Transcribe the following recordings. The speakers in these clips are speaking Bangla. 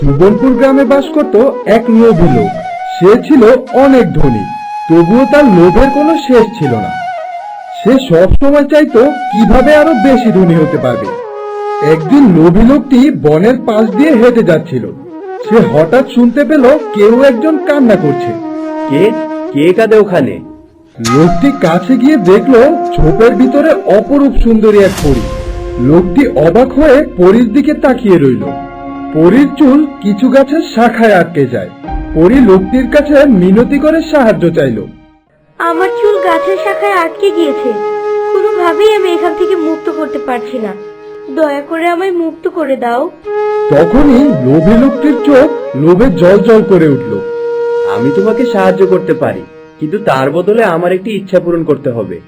সুবনপুর গ্রামে বাস করত এক লোভী লোক। সে ছিল অনেক ধনী তবুও তার লোভের কোনো শেষ ছিল না। সে সব সময় চাইতো কীভাবে আরও বেশি ধনী হতে পারবে। একদিন লোভী লোকটি বনের পাশ দিয়ে হেঁটে যাচ্ছিল। সে হঠাৎ শুনতে পেল কেউ একজন কান্না করছে। কে? কে কাঁদে ওখানে? লোকটি কাছে গিয়ে দেখল ঝোপের ভিতরে অপরূপ সুন্দরী এক পরী। লোকটি অবাক হয়ে পরীর দিকে তাকিয়ে রইল। পরীর চুল কিছু গাছের শাখায় আটকে যায়। পরী লোকটির কাছে মিনতি করে সাহায্য চাইলো। আমার চুল গাছের শাখায় আটকে গিয়েছে। কোনোভাবেই আমি এখান থেকে মুক্ত করতে পারছি না। দয়া করে আমায় মুক্ত করে দাও। তখনই লোভী লোকটির চোখ লোভে জল জল করে উঠল। আমি তোমাকে সাহায্য করতে পারি কিন্তু তার বদলে আমার একটি ইচ্ছা পূরণ করতে হবে।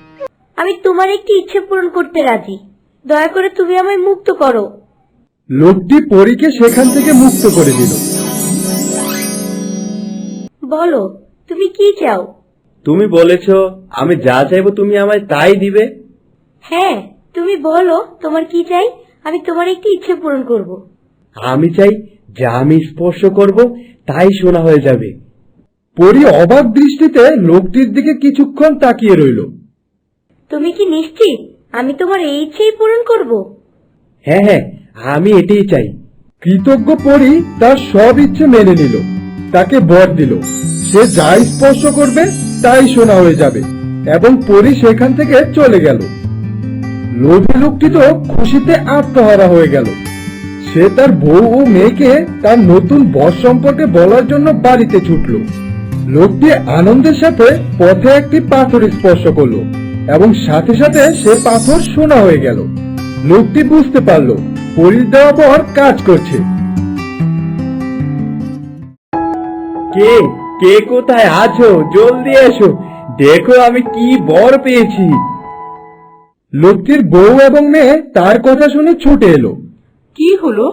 আমি তোমার একটি ইচ্ছে পূরণ করতে রাজি। দয়া করে তুমি আমায় মুক্ত করো। লোকটি পরীকে সেখান থেকে মুক্ত করে দিল। বলো তুমি কি চাও? তুমি বলেছ আমি যা চাইব তুমি আমায় তাই দিবে? হ্যাঁ তুমি বলো তোমার কি চাই? আমি তোমার একটি ইচ্ছে পূরণ করব। আমি চাই যা আমি স্পর্শ করব তাই শোনা হয়ে যাবে। পরী অবাক দৃষ্টিতে লোকটির দিকে কিছুক্ষণ তাকিয়ে রইল। তুমি কি নিশ্চিত? আমি তোমার এই ইচ্ছেই পূরণ করব? হ্যাঁ হ্যাঁ আমি এটাই চাই। কৃতজ্ঞ পরি তার সব ইচ্ছে মেনে নিল, তাকে বর দিল। সে যা স্পর্শ করবে, তাই শোনা হয়ে যাবে, এবং পরী সেখান থেকে চলে গেল। লোভী লোকটি তো খুশিতে আত্মহারা হয়ে গেল। সে তার বউ ও মেয়েকে তার নতুন বর সম্পর্কে বলার জন্য বাড়িতে ছুটল। লোকটি আনন্দের সাথে পথে একটি পাথর স্পর্শ করল, এবং সাথে সাথে সে পাথর সোনা হয়ে গেল। লোকটি বুঝতে পারল পরীর দেওয়া বর কাজ করছে। কে কে কোথায় আছো? জলদি এসো। দেখো আমি কি বর পেয়েছি। লোকটির বউ এবং মেয়ে তার কথা শুনে ছুটে এলো। কি হলো?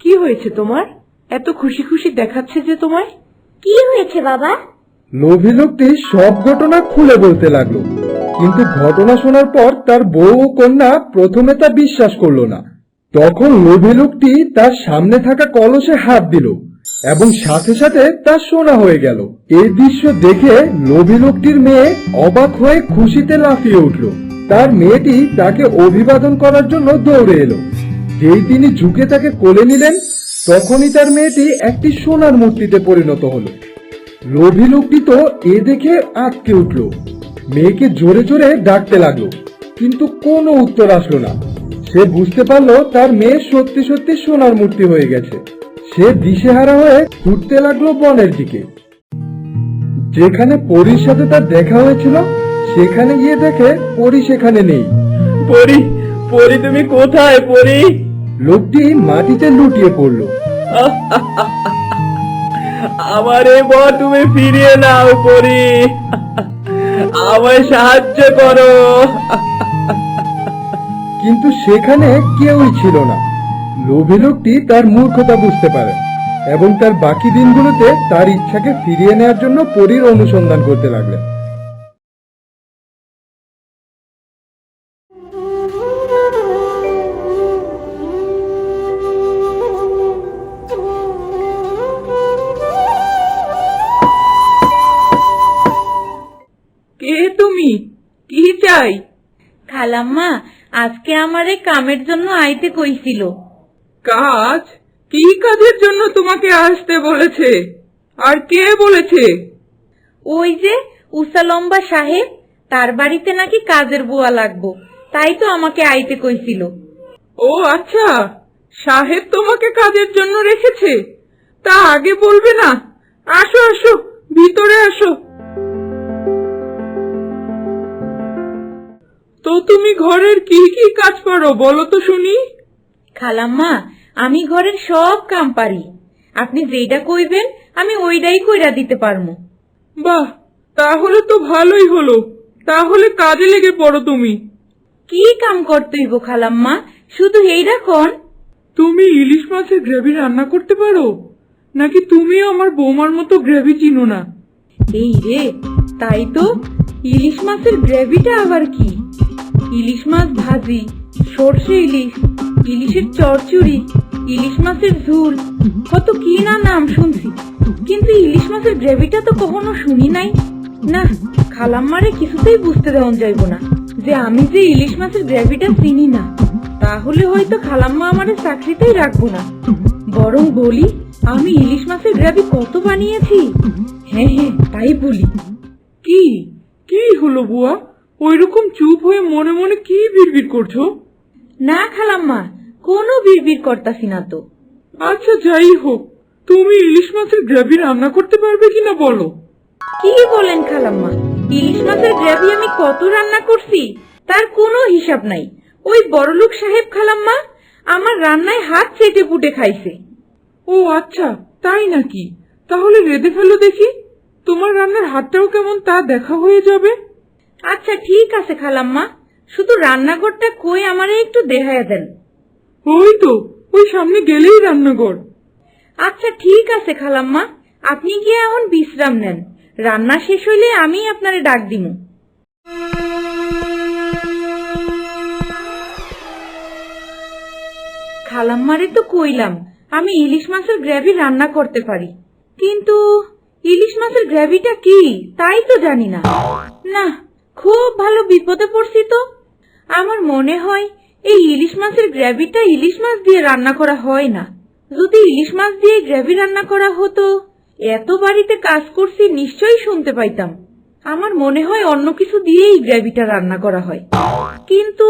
কি হয়েছে তোমার? এত খুশি খুশি দেখাচ্ছে যে তোমায়? কি হয়েছে বাবা? লোভী লোকটি সব ঘটনা খুলে বলতে লাগল। কিন্তু ঘটনা শোনার পর তার বউ ও কন্যা প্রথমে তা বিশ্বাস করল না। তখন লোভী লোকটি তার সামনে থাকা কলসে হাত দিল এবং সাথে সাথে তা সোনা হয়ে গেল। এই দৃশ্য দেখে লোভী লোকটির মেয়ে অবাক হয়ে খুশিতে লাফিয়ে উঠল। তার মেয়েটি তাকে অভিবাদন করার জন্য দৌড়ে এলো। যেই তিনি ঝুঁকে তাকে কোলে নিলেন, তখনই তার মেয়েটি একটি সোনার মূর্তিতে পরিণত হলো। লোভী লোকটি তো এ দেখে আটকে উঠল। মেয়েকে জোরে জোরে ডাকতে লাগল কিন্তু কোনো উত্তর আসলো না। সে বুঝতে পারল তার মেয়ে সত্যি সত্যি সোনার মূর্তি হয়ে গেছে। সে দিশেহারা হয়ে ঘুরতে লাগল বনের দিকে। যেখানে পরীর সাথে তার দেখা হয়েছিল সেখানে গিয়ে দেখে পরী সেখানে নেই। পরি পরি তুমি কোথায় পরি? লোকটি মাটিতে লুটিয়ে পড়ল। আমার এ বর তুমি ফিরিয়ে নাও পরি। আমায় সাহায্য করো। কিন্তু সেখানে কেউই ছিল না। লোভী লোকটি তার মূর্খতা বুঝতে পারে এবং তার বাকি দিনগুলোতে তার ইচ্ছাকে ফিরিয়ে নেওয়ার জন্য পরীর অনুসন্ধান করতে লাগলেন। কে কি চাই? খালাম্মা আজকে আমারে কামের জন্য আইতে কইছিল। কাজ? কি কাজের জন্য তোমাকে আসতে বলেছে? আর কে বলেছে? ওই যে উষা লম্বা সাহেব তার বাড়িতে নাকি কাজের বুয়া লাগবো তাই তো আমাকে আইতে কইছিল। ও আচ্ছা সাহেব তোমাকে কাজের জন্য রেখেছে? তা আগে বলবে না। আসো আসো ভিতরে আসো। তো তুমি ঘরের কি কি কাজ পারো বলো তো শুনি। খালাম্মা আমি ঘরের সব কাম পারি। আপনি যেইটা কইবেন আমি ওইটাই কইরা দিতে পারমু। বাহ তাহলে তো ভালোই হলো। তাহলে কাজে লেগে পড়ো তুমি। কি কাম করতে হইব খালাম্মা? শুধু এই রাখন তুমি ইলিশ মাছের গ্রেভি রান্না করতে পারো? নাকি তুমিও আমার বৌমার মতো গ্রেভি চিনো না? এই রে তাই তো? ইলিশ মাছের গ্রেভিটা আবার কি? ইলিশ মাছ ভাজি, সর্ষে ইলিশ, ইলিশের চচ্চড়ি ইলিশ মাছের ঝুল, কত কি না নাম শুনছি। কিন্তু ইলিশ মাছের গ্রেভিটা তো কখনো শুনি নাই। না, খালাম্মারে কিছুতেই বুঝতে দেওয়া যাইব না যে আমি যে ইলিশ মাছের গ্রেভিটা চিনি না, তাহলে হয়তো খালাম্মা আমারে চাকরিতেই রাখব না। বরং বলি, আমি ইলিশ মাছের গ্রেভি কত বানিয়েছি? হ্যাঁ হ্যাঁ তাই বলি। কি? কি হলো বুয়া? ওইরকম চুপ হয়ে মনে মনে কি বিড়বিড় করছ? না খালাম্মা কোনো বিড়বিড় করতাছি না তো। আচ্ছা যাই হোক। তুমি ইলিশ মাছের গ্রেভি রান্না করতে পারবে কিনা বলো? কি বলেন খালাম্মা ইলিশ মাছের গ্রেভি আমি কত রান্না করছি তার কোনো হিসাব নাই। ওই বড়লোক সাহেব খালাম্মা আমার রান্নায় হাত চেটে পুটে খাইছে। ও আচ্ছা তাই নাকি? তাহলে রেঁধে ফেলো দেখি। তোমার রান্নার হাতটাও কেমন তা দেখা হয়ে যাবে। আচ্ছা ঠিক আছে খালাম্মা। শুধু রান্নাঘরটা কই আমারে একটু দেখাইয়া দেন। ওই তো ওই সামনে গেলেই রান্নাঘর। আচ্ছা ঠিক আছে খালাম্মা। আপনি গিয়ে এখন বিশ্রাম নেন। রান্না শেষ হইলে আমি আপনারে ডাক দিমু। খালাম্মারে তো কইলাম আমি ইলিশ মাছের গ্রেভি রান্না করতে পারি। কিন্তু ইলিশ মাছের গ্রেভিটা কি তাই তো জানি না। না খুব ভালো বিপদে পড়ছি তো। আমার মনে হয় এই ইলিশ মাছের গ্রেভিটা ইলিশ মাছ দিয়ে রান্না করা হয় না। যদি ইলিশ মাছ দিয়ে গ্রেভি রান্না করা হতো, এত বাড়িতে কাজ করছি নিশ্চয়ই শুনতে পাইতাম। আমার মনে হয় অন্য কিছু দিয়েই গ্রেভিটা রান্না করা হয়। কিন্তু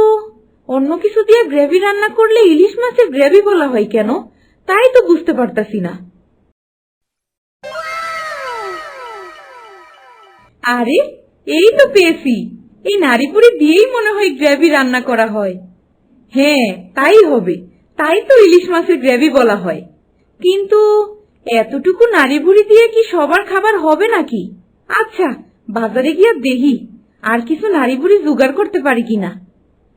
অন্য কিছু দিয়ে গ্রেভি রান্না করলে ইলিশ মাছের গ্রেভি বলা হয় কেন? তাই তো বুঝতে পারতাছি না। আরে এই তো পেয়েছি। এই নারীপুরি দিয়েই মনে হয় গ্রেভি রান্না করা হয়। হ্যাঁ তাই হবে। তাই তো ইলিশ মাছের গ্রেভি বলা হয়। কিন্তু এতটুকু নারী দিয়ে কি সবার খাবার হবে নাকি? আচ্ছা বাজারে গিয়ে দেখি। আর কিছু নারী বুড়ি জোগাড় করতে পারি কিনা?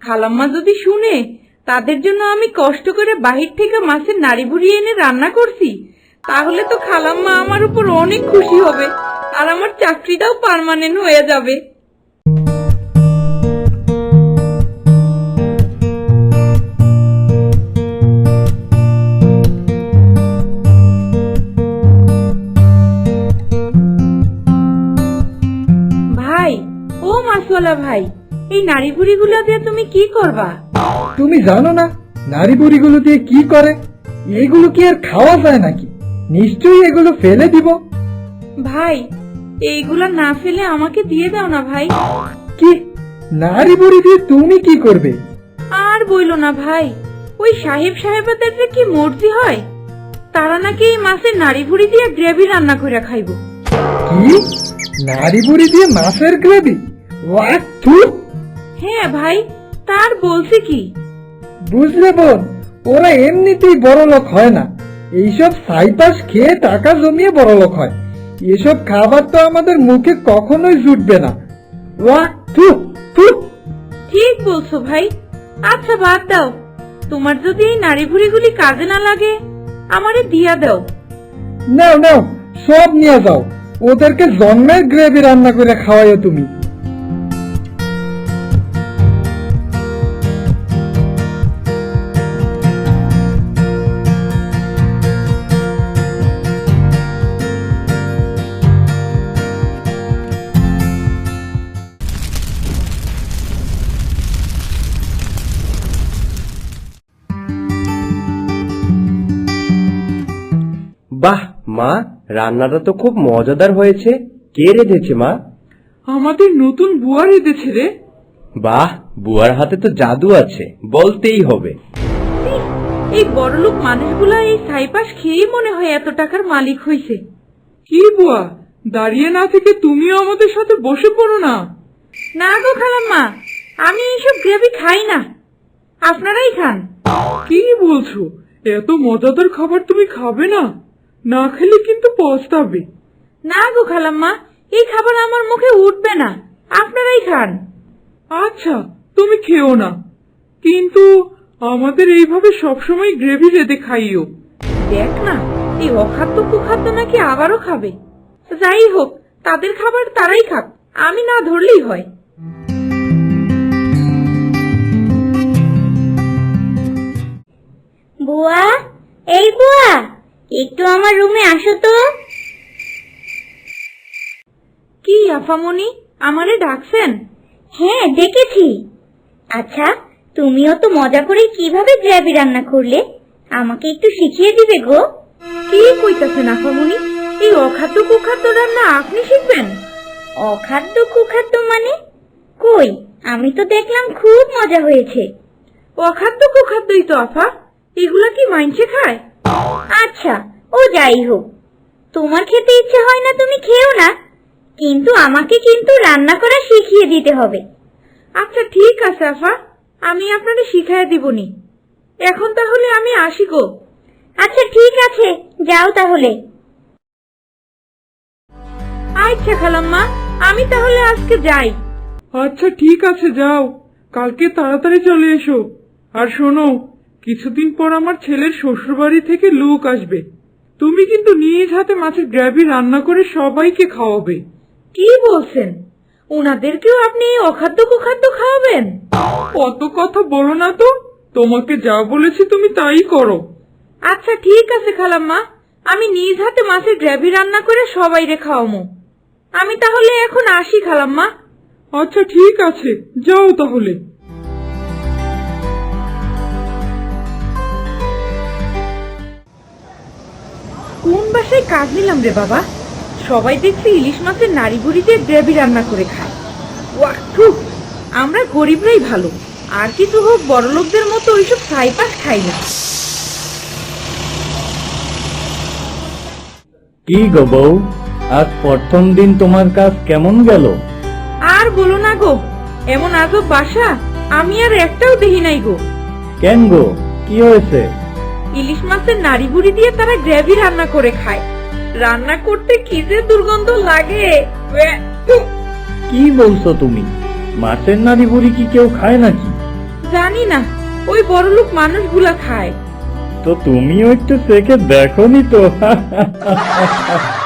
খালাম্মা যদি শুনে, তাদের জন্য আমি কষ্ট করে বাহির থেকে মাছের নাড়ি বুড়ি এনে রান্না করছি, তাহলে তো খালাম্মা আমার উপর অনেক খুশি হবে। আর আমার চাকরিটাও পার্মানেন্ট হয়ে যাবে। ভাই ও মাসওয়ালা ভাই এই নারী বুড়িগুলো দিয়ে তুমি কি করবা? তুমি জানো না নারী বুড়িগুলো দিয়ে কি করে? এগুলো কি আর খাওয়া যায় নাকি? নিশ্চয়ই এগুলো ফেলে দিব। ভাই এইগুলা না ফেলে আমাকে দিয়ে দাও না ভাই। কি? নারী বুড়ি দিয়ে তুমি কি করবে? আর বইলো না ভাই। ওই সাহেব সাহেবাদের কি মর্জি হয়? তারা নাকি এই মাছের নাড়ি ভুড়ি দিয়ে গ্রেভি রান্না করে খাইবো। কি? নারী বুড়ি দিয়ে মাছের গ্রেভি? ওয়াক থু। হ্যাঁ ভাই তার বলছে কি? বুঝলে বোন ওরা এমনিতেই বড় লোক হয় না। এইসব সাইপাস খেয়ে টাকা জমিয়ে বড় লোক হয়। এসব খাবার তো আমাদের মুখে কখনোই জুটবে না। ওয়াক থু থু। ঠিক বলছো ভাই। আচ্ছা বাদ দাও। তোমার যদি এই নাড়ি ভুড়িগুলি কাজে না লাগে আমারে দিয়া দাও। নাও নাও সব নিয়ে যাও। ওদেরকে জন্মের গ্রেভি রান্না করে খাওয়াইও তুমি। বাহ মা রান্নাটা তো খুব মজাদার হয়েছে। কে রেঁধেছে মা? আমাদের নতুন বুয়া রেঁধেছে রে। বাহ বুয়ার হাতে তো জাদু আছে বলতেই হবে। এই বড়লোক মানুষগুলা এই সাইপাস খেয়েই মনে হয় এত টাকার মালিক হইছে। কি বুয়া? দাঁড়িয়ে না থেকে তুমিও আমাদের সাথে বসে পড়ো না। না গো খালাম্মা আমি এইসব গ্রেভি খাই না। আপনারাই খান। কি বলছো? এত মজাদার খাবার তুমি খাবে না? না খেলে কিন্তু পস্তাবে। না গো খালাম্মা এই খাবার আমার মুখে উঠবে না। আপনারাই খান। আচ্ছা তুমি খেও না। কিন্তু আমাদের এইভাবে সবসময় গ্রেভি রেঁধে খাইও। দেখ না এই অখাদ্য কুখাদ্য নাকি আবারও খাবে। যাই হোক তাদের খাবার তারাই খাক আমি না ধরলেই হয়। বুয়া এই বুয়া। একটু আমার রুমে আসো তো। কি আফামনি? আমারে ডাকছেন? হ্যাঁ দেখেছি আচ্ছা তুমিও তো মজা করে কীভাবে গ্রেভি রান্না করলে? আমাকে একটু শিখিয়ে দিবে গো। কি কইতাছেন আফামনি? এই অখাদ্য কুখাদ্য রান্না আপনি শিখবেন? অখাদ্য কুখাদ্য মানে? কই আমি তো দেখলাম খুব মজা হয়েছে। অখাদ্য কুখাদ্যই তো আফা। এগুলা কি মাইনছে খায়? আচ্ছা ও যাই হোক। তোমার খেতে ইচ্ছে হয় না, তুমি খেও না। কিন্তু আমাকে কিন্তু রান্না করা শিখিয়ে দিতে হবে। আচ্ছা ঠিক আছে, আফা। আমি আপনাকে শিখাইয়া দিবনি। এখন তাহলে আমি আসি গো। আচ্ছা ঠিক আছে, যাও তাহলে। আচ্ছা খালাম্মা, আমি তাহলে আজকে যাই। আচ্ছা ঠিক আছে, যাও। কালকে তাড়াতাড়ি চলে এসো। আর শোনো কিছুদিন পর আমার ছেলের শ্বশুরবাড়ি থেকে লোক আসবে। তুমি কিন্তু নিজ হাতে মাছের গ্রেভি রান্না করে সবাইকে খাওয়াবে। কি বলছেন? ওনাদেরকেও আপনি এই অখাদ্য কুখাদ্য খাওয়াবেন? অত কথা বলো না তো। তোমাকে যা বলেছি তুমি তাই করো। আচ্ছা ঠিক আছে খালাম্মা। আমি নিজ হাতে মাছের গ্রেভি রান্না করে সবাইরে খাওয়ামো। আমি তাহলে এখন আসি খালাম্মা। আচ্ছা ঠিক আছে। যাও তাহলে। কোন বাসায় কাজ নিলাম রে বাবা? সবাই দেখছি ইলিশ মাছের নাড়ি বুড়ি দিয়ে গ্রেভি রান্না করে খায়। ওয়াকু আমরা গরিবরাই ভালো। আর কিছু হোক বড় লোকদের মতো ওইসব সাইপাস খাই না। কি গো বউ আজ প্রথম দিন তোমার কাজ কেমন গেল? আর বলো না গো এমন আজব বাসা আমি আর একটাও দেখি নাই গো। কেন গো কি হয়েছে? ইলিশ মাছের নাড়িগুড়ি দিয়ে তারা গ্রেভি রান্না করে খায়। রান্না করতে কি যে দুর্গন্ধ লাগে। কি বলছো তুমি? মাছের নাড়ি বুড়ি কি কেউ খায় নাকি? জানি না ওই বড়লোক মানুষগুলা খায়। তো তুমিও একটু চেখে দেখো নি তো।